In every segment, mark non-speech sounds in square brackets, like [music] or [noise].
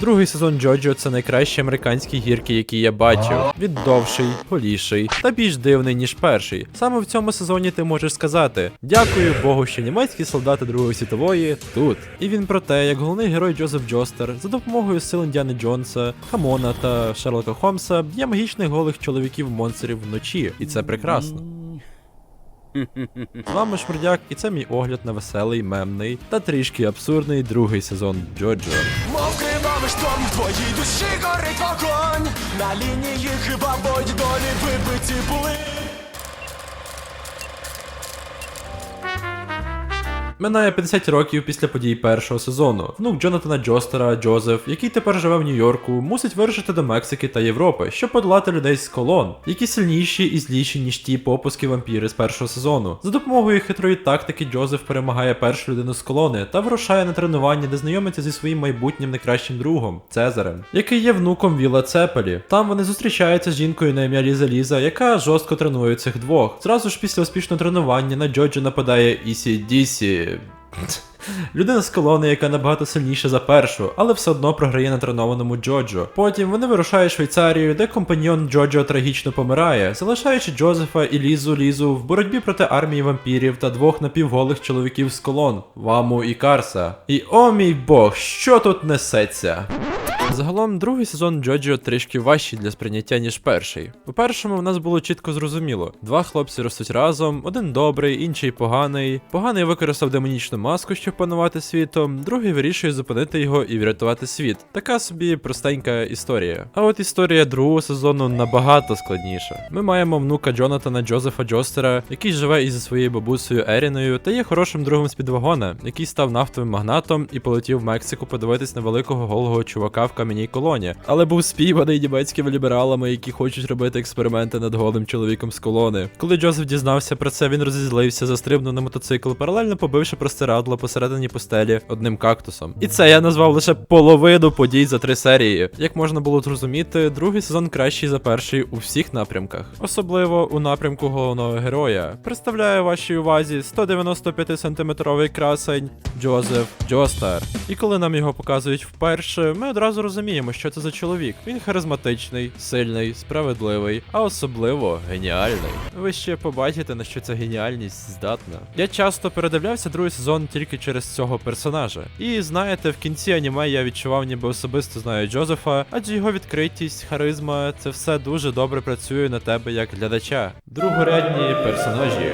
Другий сезон Джоджо це найкращі американські гірки, які я бачив. Він довший, голіший та більш дивний, ніж перший. Саме в цьому сезоні ти можеш сказати: Дякую Богу, що німецькі солдати Другої світової тут. І він про те, як головний герой Джозеф Джостер за допомогою сил Індіани Джонса, Хамона та Шерлока Холмса б'є магічних голих чоловіків монстрів вночі, і це прекрасно. З вами Шмердяк, і це мій огляд на веселий, мемний та трішки абсурдний другий сезон Джоджо. Кривавий шторм в твоїй душі горить вогонь. На лінії хиба бой долі вибиті були Минає 50 років після подій першого сезону. Внук Джонатана Джостера, Джозеф, який тепер живе в Нью-Йорку, мусить вирушити до Мексики та Європи, щоб подолати людей з колон, які сильніші і зліші, ніж ті попуски вампіри з першого сезону. За допомогою хитрої тактики Джозеф перемагає першу людину з колони та вирушає на тренування, де знайомиться зі своїм майбутнім найкращим другом Цезарем, який є внуком Віла Цепелі. Там вони зустрічаються з жінкою на ім'я Ліза Ліза, яка жорстко тренує цих двох. Зразу ж після успішного тренування на Джоджо нападає Ісі Дісі. [laughs] Людина з колони, яка набагато сильніша за першу, але все одно програє на тренованому Джоджо. Потім вони вирушають Швейцарію, де компаньйон Джоджо трагічно помирає, залишаючи Джозефа і Лізу Лізу в боротьбі проти армії вампірів та двох напівголих чоловіків з колон Ваму і Карса. І о мій бог, що тут несеться? Загалом, другий сезон Джоджо трішки важчий для сприйняття, ніж перший. У першому в нас було чітко зрозуміло: два хлопці ростуть разом, один добрий, інший поганий. Поганий використав демонічну маску, щоб панувати світом, другий вирішує зупинити його і врятувати світ. Така собі простенька історія. А от історія другого сезону набагато складніша. Ми маємо внука Джонатана Джозефа Джостера, який живе із своєю бабусею Еріною, та є хорошим другом з підвагона, який став нафтовим магнатом і полетів в Мексику подивитись на великого голого чувака в кам'яній колоні, але був спійманий німецькими лібералами, які хочуть робити експерименти над голим чоловіком з колони. Коли Джозеф дізнався про це, він розізлився, застрибнув на мотоцикл, паралельно побивши простирадло посередині постелі одним кактусом. І це я назвав лише половину подій за три серії. Як можна було зрозуміти, другий сезон кращий за перший у всіх напрямках, особливо у напрямку головного героя. Представляю вашій увазі 195 сантиметровий красень Джозеф Джостар. І коли нам його показують вперше, ми одразу розуміємо, що це за чоловік. Він харизматичний, сильний, справедливий, а особливо геніальний. Ви ще побачите, на що ця геніальність здатна. Я часто передивлявся другий сезон тільки через цього персонажа. І знаєте, в кінці аніме я відчував, ніби особисто знаю Джозефа, адже його відкритість, харизма це все дуже добре працює на тебе як глядача. Другорядні персонажі.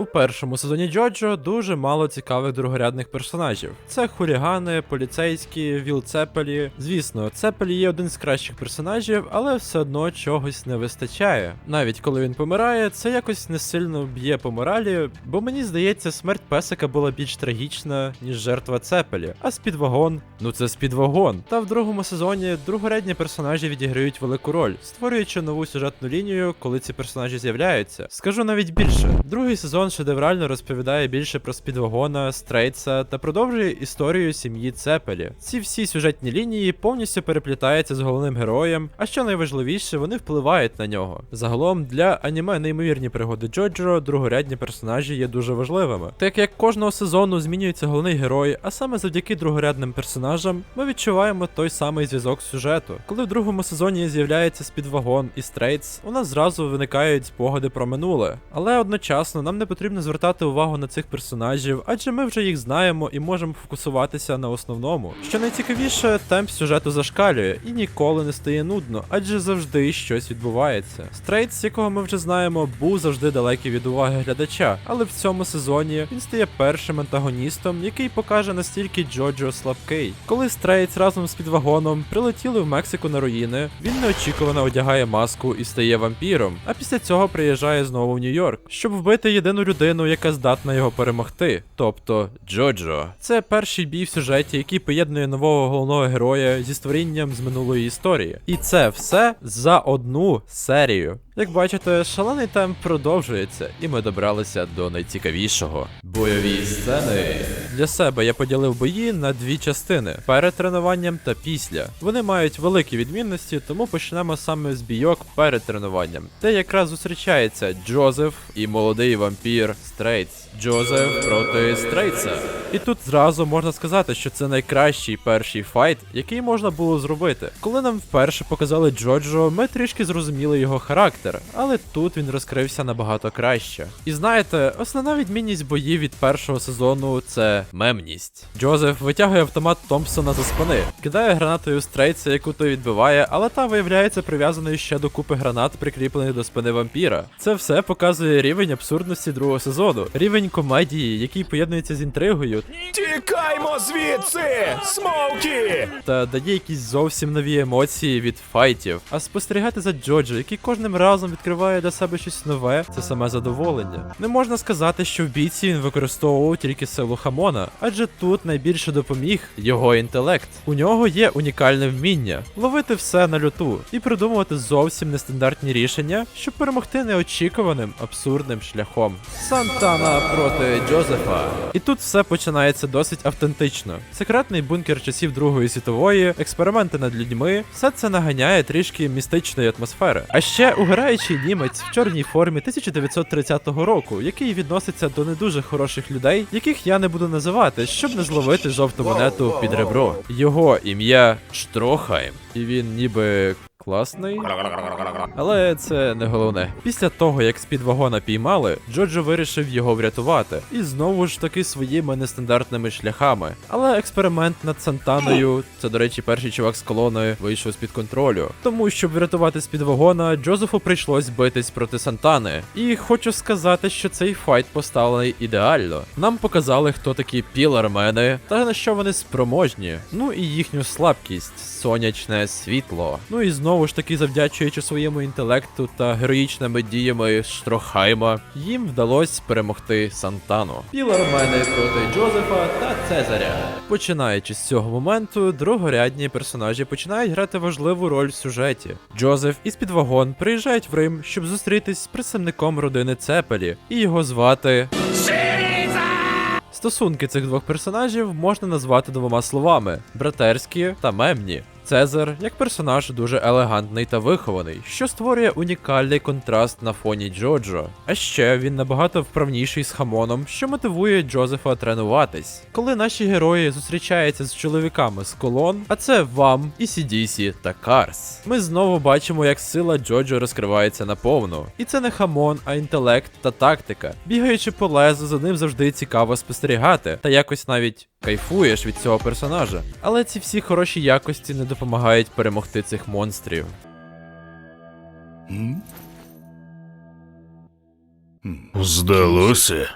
У першому сезоні Джоджо дуже мало цікавих другорядних персонажів. Це хулігани, поліцейські, Віл Цепелі. Звісно, Цепелі є один з кращих персонажів, але все одно чогось не вистачає. Навіть коли він помирає, це якось не сильно б'є по моралі, бо мені здається, смерть песика була більш трагічна, ніж жертва Цепелі. А спідвагон, ну це спідвагон. Та в другому сезоні другорядні персонажі відіграють велику роль, створюючи нову сюжетну лінію, коли ці персонажі з'являються. Скажу навіть більше, другий сезон шедеврально розповідає більше про спідвагона, Стрейтса та продовжує історію сім'ї Цепелі. Ці всі сюжетні лінії повністю переплітаються з головним героєм, а що найважливіше, вони впливають на нього. Загалом для аніме неймовірні пригоди Джоджо другорядні персонажі є дуже важливими. Так як кожного сезону змінюється головний герой, а саме завдяки другорядним персонажам ми відчуваємо той самий зв'язок сюжету. Коли в другому сезоні з'являється спідвагон і Стрейтс, у нас зразу виникають спогади про минуле. Але одночасно нам не потрібно звертати увагу на цих персонажів, адже ми вже їх знаємо і можемо фокусуватися на основному. Що найцікавіше, темп сюжету зашкалює і ніколи не стає нудно, адже завжди щось відбувається. Стрейтс, якого ми вже знаємо, був завжди далекий від уваги глядача, але в цьому сезоні він стає першим антагоністом, який покаже настільки Джоджо слабкий. Коли Стрейтс разом з підвагоном прилетіли в Мексику на руїни, він неочікувано одягає маску і стає вампіром. А після цього приїжджає знову в Нью-Йорк, щоб вбити єдину людину, яка здатна його перемогти, тобто Джоджо. Це перший бій в сюжеті, який поєднує нового головного героя зі створінням з минулої історії. І це все за одну серію. Як бачите, шалений темп продовжується, і ми добралися до найцікавішого бойові сцени. Для себе я поділив бої на дві частини: перед тренуванням та після. Вони мають великі відмінності, тому почнемо саме з бійок перед тренуванням, де якраз зустрічається Джозеф і молодий вампір Стрейтс. Джозеф проти Стрейтса. І тут зразу можна сказати, що це найкращий перший файт, який можна було зробити. Коли нам вперше показали Джоджо, ми трішки зрозуміли його характер, але тут він розкрився набагато краще. І знаєте, основна відмінність боїв від першого сезону це мемність. Джозеф витягує автомат Томпсона за спини, кидає гранатою стрейца, яку той відбиває, але та виявляється прив'язаною ще до купи гранат, прикріплених до спини вампіра. Це все показує рівень абсурдності другого сезону, рівень комедії, який поєднується з інтригою, Тікаймо звідси, смоукі! та дає якісь зовсім нові емоції від файтів. А спостерігати за Джоджо, який кожним разом відкриває для себе щось нове, це саме задоволення. Не можна сказати, що в бійці він використовував тільки силу хамона, адже тут найбільше допоміг його інтелект. У нього є унікальне вміння ловити все на люту і придумувати зовсім нестандартні рішення, щоб перемогти неочікуваним абсурдним шляхом. Сантана проти Джозефа. І тут все починається досить автентично. Секретний бункер часів Другої світової, експерименти над людьми, все це наганяє трішки містичної атмосфери. А ще угораючий німець в чорній формі 1930 року, який відноситься до не дуже хороших людей, яких я не буду називати, щоб не зловити жовту монету під ребро. Його ім'я Штрохайм, і він ніби. Класний, але це не головне. Після того, як з-під вагона піймали, Джоджо вирішив його врятувати. І знову ж таки своїми нестандартними шляхами. Але експеримент над Сантаною, це, до речі, перший чувак з колоною, вийшов з-під контролю. Тому, щоб врятувати з-під вагона, Джозефу прийшлось битись проти Сантани. І хочу сказати, що цей файт поставлений ідеально. Нам показали, хто такі пілармени та на що вони спроможні. Ну і їхню слабкість сонячне світло. Ну і знову ж таки, завдячуючи своєму інтелекту та героїчними діями Штрохайма, їм вдалося перемогти Сантану. Пілармени проти Джозефа та Цезаря. Починаючи з цього моменту, другорядні персонажі починають грати важливу роль в сюжеті. Джозеф із підвагон приїжджають в Рим, щоб зустрітись з представником родини Цепелі, і його звати. Стосунки цих двох персонажів можна назвати двома словами: братерські та мемні. Цезар як персонаж дуже елегантний та вихований, що створює унікальний контраст на фоні Джоджо. А ще він набагато вправніший з хамоном, що мотивує Джозефа тренуватись. Коли наші герої зустрічаються з чоловіками з колон, а це вам, і Сідісі та Карс. Ми знову бачимо, як сила Джоджо розкривається наповну. І це не хамон, а інтелект та тактика. Бігаючи по лезу, за ним завжди цікаво спостерігати, та якось навіть кайфуєш від цього персонажа. Але ці всі хороші якості не допомагають перемогти цих монстрів. Здалося.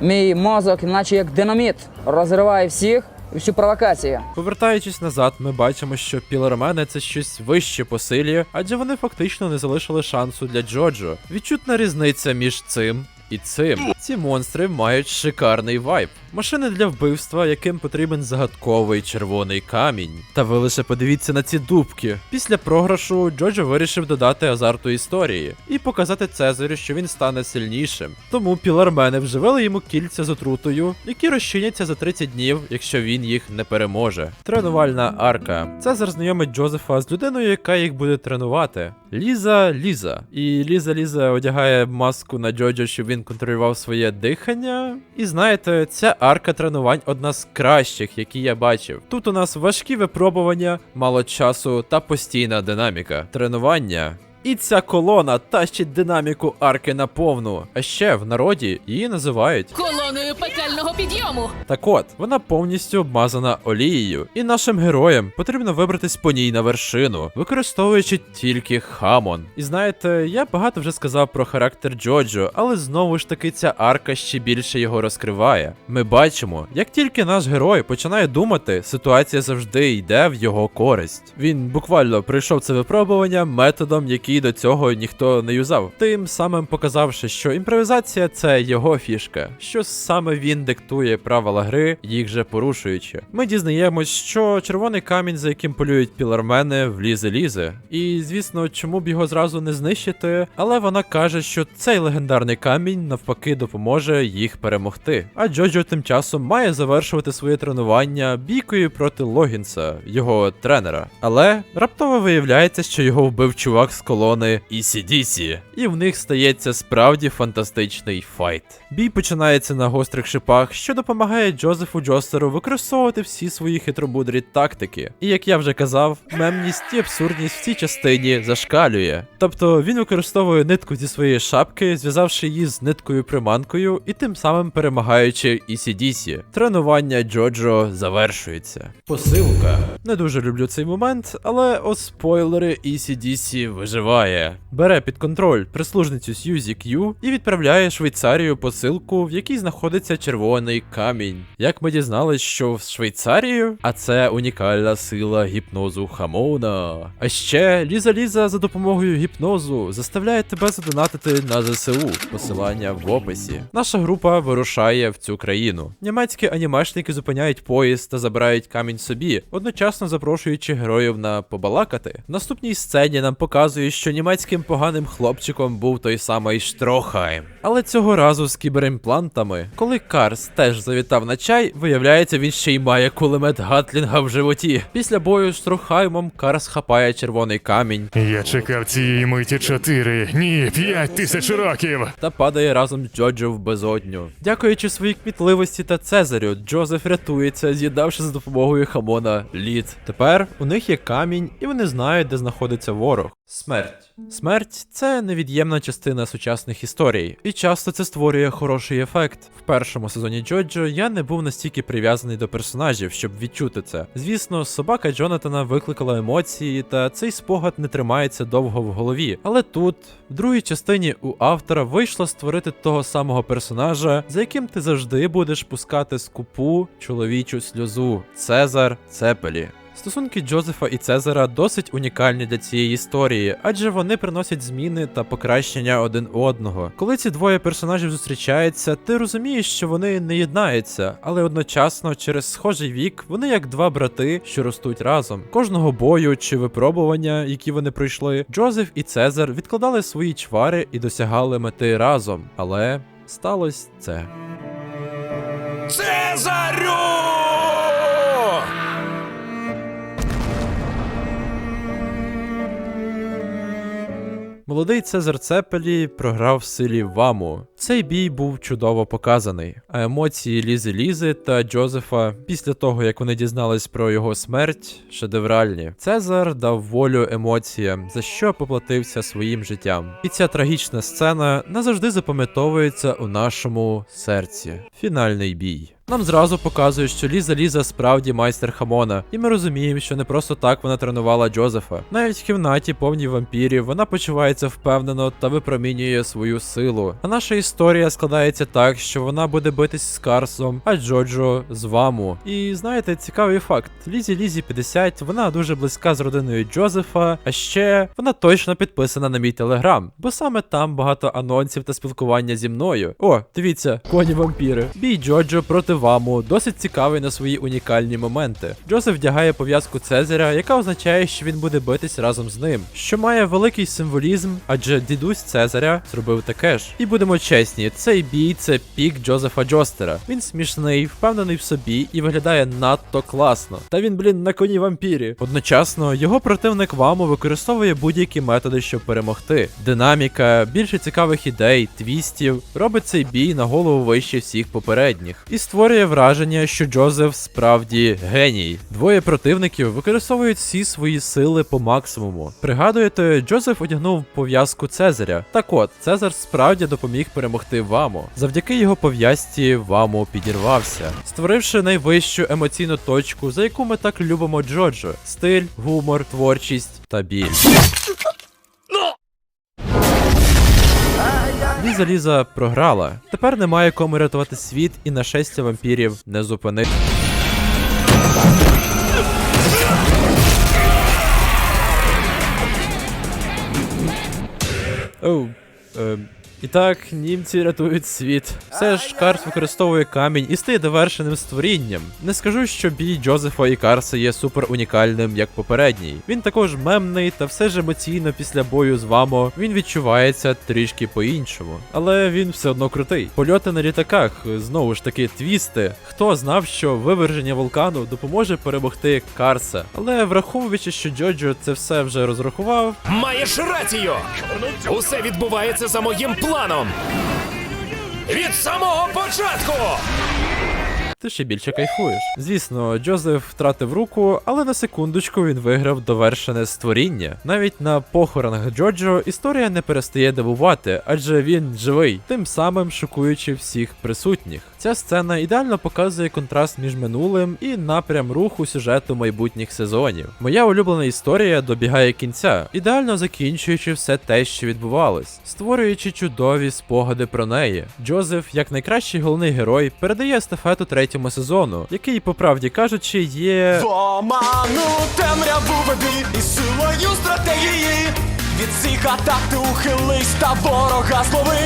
Мій мозок, наче як динаміт, розриває всіх і всю провокацію. Повертаючись назад, ми бачимо, що пілормени це щось вище по силі, адже вони фактично не залишили шансу для Джоджо. Відчутна різниця між цим. І цим ці монстри мають шикарний вайб. Машини для вбивства, яким потрібен загадковий червоний камінь. Та ви лише подивіться на ці дубки. Після програшу Джоджо вирішив додати азарту історії і показати Цезарю, що він стане сильнішим. Тому пілармени вживили йому кільця з отрутою, які розчиняться за 30 днів, якщо він їх не переможе. Тренувальна арка. Цезар знайомить Джозефа з людиною, яка їх буде тренувати. Ліза Ліза. І Ліза Ліза одягає маску на Джоджо, щоб він контролював своє дихання. І знаєте, ця арка тренувань одна з кращих, які я бачив. Тут у нас важкі випробування, мало часу та постійна динаміка. Тренування. І ця колона тащить динаміку арки на повну. А ще в народі її називають колоною пекельного підйому. так от, вона повністю обмазана олією, і нашим героям потрібно вибратись по ній на вершину, використовуючи тільки хамон. І знаєте, я багато вже сказав про характер Джоджо, але знову ж таки ця арка ще більше його розкриває. Ми бачимо, як тільки наш герой починає думати, ситуація завжди йде в його користь. Він буквально пройшов це випробування методом, який до цього ніхто не юзав, тим самим показавши, що імпровізація це його фішка, що саме він диктує правила гри, їх же порушуючи. Ми дізнаємось, що червоний камінь, за яким полюють пілармени, влізе лізе. І звісно, чому б його зразу не знищити, але вона каже, що цей легендарний камінь навпаки допоможе їх перемогти. А Джоджо тим часом має завершувати своє тренування бійкою проти Логінса, його тренера. Але раптово виявляється, що його вбив чувак з колони ECDC, і в них стається справді фантастичний файт. Бій починається на гострих шипах, що допомагає Джозефу Джостеру використовувати всі свої хитромудрі тактики. І як я вже казав, мемність і абсурдність в цій частині зашкалює. Тобто він використовує нитку зі своєї шапки, зв'язавши її з ниткою приманкою, і тим самим перемагаючи ECDC. Тренування Джоджо завершується. Посилка. Не дуже люблю цей момент, але о спойлери ECDC виживає. Бере під контроль прислужницю Сьюзі К'ю і відправляє Швейцарію посилку, в якій знаходиться червоний камінь. Як ми дізнались, що в Швейцарію, а це унікальна сила гіпнозу Хамона. А ще Ліза Ліза за допомогою гіпнозу заставляє тебе задонатити на ЗСУ. Посилання в описі. Наша група вирушає в цю країну. Німецькі анімешники зупиняють поїзд та забирають камінь собі, одночасно запрошуючи героїв на побалакати. В наступній сцені нам показують, що німецьким поганим хлопчиком був той самий Штрохайм. Але цього разу з кіберимплантами, коли Карс теж завітав на чай, виявляється, він ще й має кулемет Гатлінга в животі. Після бою з Штрохаймом Карс хапає червоний камінь Я чекав цієї миті чотири, ні, п'ять тисяч років. та падає разом з Джоджо в безодню. Дякуючи своїй кмітливості та Цезарю, Джозеф рятується, з'їдавши за допомогою хамона лід. Тепер у них є камінь, і вони знають, де знаходиться ворог. Смерть. Смерть це невід'ємна частина сучасних історій, і часто це створює хороший ефект. В першому сезоні Джоджо я не був настільки прив'язаний до персонажів, щоб відчути це. Звісно, собака Джонатана викликала емоції, та цей спогад не тримається довго в голові. Але тут, в другій частині, у автора вийшло створити того самого персонажа, за яким ти завжди будеш пускати скупу чоловічу сльозу Цезар Цепелі. Стосунки Джозефа і Цезара досить унікальні для цієї історії, адже вони приносять зміни та покращення один одного. Коли ці двоє персонажів зустрічаються, ти розумієш, що вони не єднаються, але одночасно через схожий вік вони як два брати, що ростуть разом. Кожного бою чи випробування, які вони пройшли, Джозеф і Цезар відкладали свої чвари і досягали мети разом. Але сталося це. Цезарю! Молодий Цезар Цепелі програв силі Ваму. Цей бій був чудово показаний, а емоції Лізи Лізи та Джозефа після того, як вони дізнались про його смерть, шедевральні. Цезар дав волю емоціям, за що поплатився своїм життям. І ця трагічна сцена назавжди запам'ятовується у нашому серці. Фінальний бій. Нам зразу показують, що Ліза Ліза справді майстер хамона, і ми розуміємо, що не просто так вона тренувала Джозефа. Навіть в кімнаті повній вампірів вона почувається впевнено та випромінює свою силу. А наша історія складається так, що вона буде битись з Карсом, а Джоджо з Ваму. І знаєте, цікавий факт: Лізі Лізі 50, вона дуже близька з родиною Джозефа, а ще вона точно підписана на мій телеграм, бо саме там багато анонсів та спілкування зі мною. О, дивіться, коні вампіри. Бій Джоджо проти Ваму досить цікавий на свої унікальні моменти. Джозеф вдягає пов'язку Цезаря, яка означає, що він буде битись разом з ним, що має великий символізм, адже дідусь Цезаря зробив таке ж. І будемо чесні, цей бій це пік Джозефа Джостера. Він смішний, впевнений в собі і виглядає надто класно. Та він, блін, на коні вампірі. Одночасно, його противник Ваму використовує будь-які методи, щоб перемогти. Динаміка, більше цікавих ідей, твістів робить цей бій на голову вище всіх попередніх. І створює враження, що Джозеф справді геній. Двоє противників використовують всі свої сили по максимуму. Пригадуєте, Джозеф одягнув пов'язку Цезаря. Так от, Цезар справді допоміг перемогти Вамо. Завдяки його пов'язці Вамо підірвався, створивши найвищу емоційну точку, за яку ми так любимо Джоджо: стиль, гумор, творчість та біль. Ліза Ліза програла. Тепер немає кому рятувати світ, і нашестя вампірів не зупинити. Оу, е, І так, німці рятують світ. Все ж Карс використовує камінь і стає довершеним створінням. Не скажу, що бій Джозефа і Карса є супер унікальним, як попередній. Він також мемний та все ж емоційно після бою з Вамо він відчувається трішки по-іншому. Але він все одно крутий. Польоти на літаках, знову ж таки, твісти. Хто знав, що виверження вулкану допоможе перемогти Карса. Але враховуючи, що Джоджо це все вже розрахував, Маєш рацію! Усе відбувається за моїм планом! Від самого початку! Ти ще більше кайфуєш. Звісно, Джозеф втратив руку, але на секундочку він виграв довершене створіння. Навіть на похоронах Джоджо історія не перестає дивувати, адже він живий, тим самим шокуючи всіх присутніх. Ця сцена ідеально показує контраст між минулим і напрям руху сюжету майбутніх сезонів. Моя улюблена історія добігає кінця, ідеально закінчуючи все те, що відбувалось, створюючи чудові спогади про неї. Джозеф, як найкращий головний герой, передає естафету третьому сезону, який, по правді кажучи, є. В темряву веди і силою стратегії Від цих атак ти ухились та ворога злови